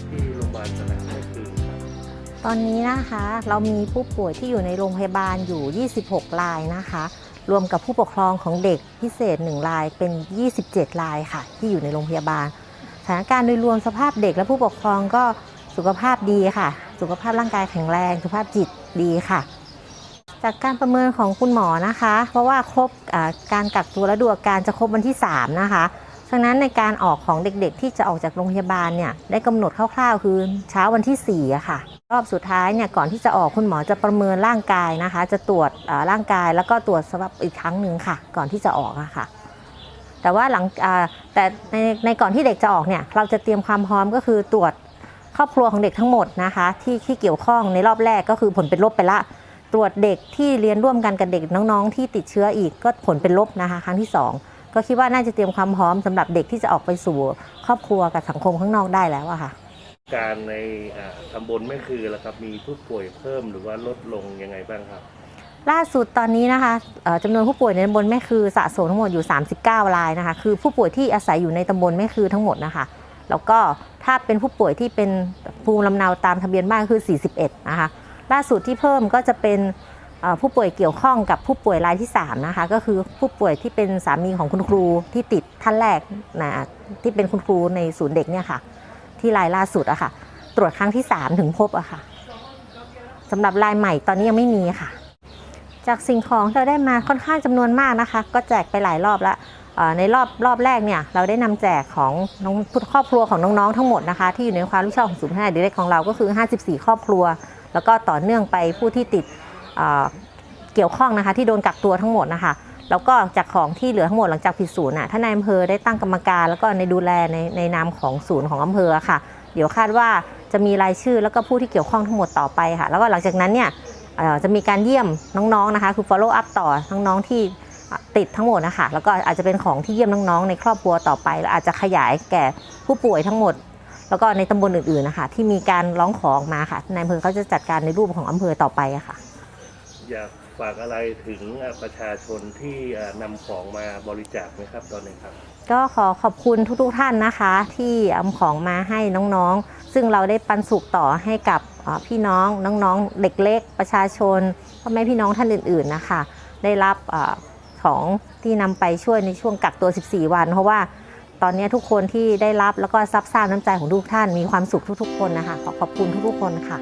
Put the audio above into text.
สนามไม่คืนครับตอนนี้นะคะเรามีผู้ป่วยที่อยู่ในโรงพยาบาลอยู่ 26 รายนะคะ รวมกับผู้ปกครองของเด็กพิเศษ 1 รายเป็น 27 รายค่ะ ที่อยู่ในโรงพยาบาล สถานการณ์โดยรวมสภาพเด็กและผู้ปกครองก็สุขภาพดีค่ะ สุขภาพร่างกายแข็งแรงสุขภาพจิตดีค่ะ จากการประเมินของคุณหมอนะคะ เพราะว่าครบการกักตัวและดูอาการจะครบวันที่ 3 นะคะ ฉะนั้นในการออกของเด็กๆ ที่จะออกจากโรงพยาบาลเนี่ยได้กำหนดคร่าวๆ คือเช้าวันที่4อะค่ะ รอบสุดท้ายเนี่ยก่อนที่จะออกคุณหมอจะประเมินร่างกายนะคะ จะตรวจร่างกายแล้วก็ตรวจสภาพอีกครั้งหนึ่งค่ะ ก่อนที่จะออกอะค่ะ แต่ว่าหลังแต่ในในก่อนที่เด็กจะออกเนี่ยเราจะเตรียมความพร้อมก็คือตรวจครอบครัวของเด็กทั้งหมดนะคะ ที่ที่เกี่ยวข้องในรอบแรกก็คือผลเป็นลบไปละตรวจเด็กที่เรียนร่วมกันกับเด็กน้องๆ ที่ติดเชื้ออีกก็ผลเป็นลบนะคะ ครั้งที่สอง ก็คิดว่าน่าจะเตรียมความพร้อมสำหรับเด็กที่จะออกไปสู่ครอบครัวกับสังคมข้างนอกได้แล้วอะค่ะการในอ่าตำบลแม่คือแล้วครับมีผู้ป่วยเพิ่มหรือว่าลดลงยังไงบ้างครับ ล่าสุดตอนนี้นะคะเอ่อจำนวนผู้ป่วยในตำบลแม่คือสะสมทั้งหมดอยู่ 39 รายนะคะ คือผู้ป่วยที่อาศัยอยู่ในตำบลแม่คือทั้งหมดนะคะ แล้วก็ถ้าเป็นผู้ป่วยที่เป็นภูมิลำเนาตามทะเบียนบ้านคือ 41 นะคะ ล่าสุดที่เพิ่มก็จะเป็นเอ่อ ผู้ป่วยเกี่ยวข้องกับผู้ป่วยรายที่3นะคะก็คือผู้ป่วยที่เป็นสามีของคุณครูที่ติดท่านแรกนะที่เป็นคุณครูในศูนย์เด็กเนี่ยค่ะ ที่รายล่าสุดอะค่ะ ตรวจครั้งที่ 3 ถึงพบอะค่ะสำหรับรายใหม่ตอนนี้ยังไม่มีค่ะ จากสิ่งของเราได้มาค่อนข้างจำนวนมากนะคะ ก็แจกไปหลายรอบล้วเอ่อในรอบรอบแรกเนี่ยเราได้นำแจกของน้องครอบครัวของน้องๆทั้งหมดนะคะ ที่อยู่ในความรับผิดชอบของศูนย์พัฒนาเด็กของเราก็คือ 54 ครอบครัว แล้วก็ต่อเนื่องไปผู้ที่ติด เกี่ยวข้องนะคะที่โดนกักตัวทั้งหมดนะคะแล้วก็จากของที่เหลือทั้งหมดหลังจากผิดศูนย์น่ะท่านนายอำเภอได้ตั้งกรรมการ แล้วก็ในดูแลในในนามของศูนย์ของอำเภอค่ะ เดี๋ยวคาดว่าจะมีรายชื่อแล้วก็ผู้ที่เกี่ยวข้องทั้งหมดต่อไปค่ะ แล้วก็หลังจากนั้นเนี่ยจะมีการเยี่ยมน้องๆนะคะคือ follow up ต่อน้องๆที่ติดทั้งหมดนะคะแล้วก็อาจจะเป็นของที่เยี่ยมน้องๆในครอบครัวต่อไป แล้วอาจจะขยายแก่ผู้ป่วยทั้งหมด แล้วก็ในตำบลอื่นๆนะคะที่มีการร้องขอออกมาค่ะนายอำเภอเขาจะจัดการในรูปของอำเภอต่อไปะค่ะ อยากฝากอะไรถึงประชาชนที่อ่านำของมาบริจาคไหมครับตอนนี้ครับ ก็ขอขอบคุณทุกๆท่านนะคะ ที่เอาของมาให้น้องๆ ซึ่งเราได้ปันสุขต่อให้กับพี่น้องน้องๆเด็กเล็กประชาชนพ่อแม่พี่น้องท่านอื่น ๆนะคะ ได้รับของที่นำไปช่วยในช่วงกักตัว 14 วัน เพราะว่าตอนนี้ทุกคนที่ได้รับแล้วก็ซับซ่านน้ำใจของทุกท่านมีความสุขทุกๆคนนะคะขอขอบคุณทุกๆคนค่ะ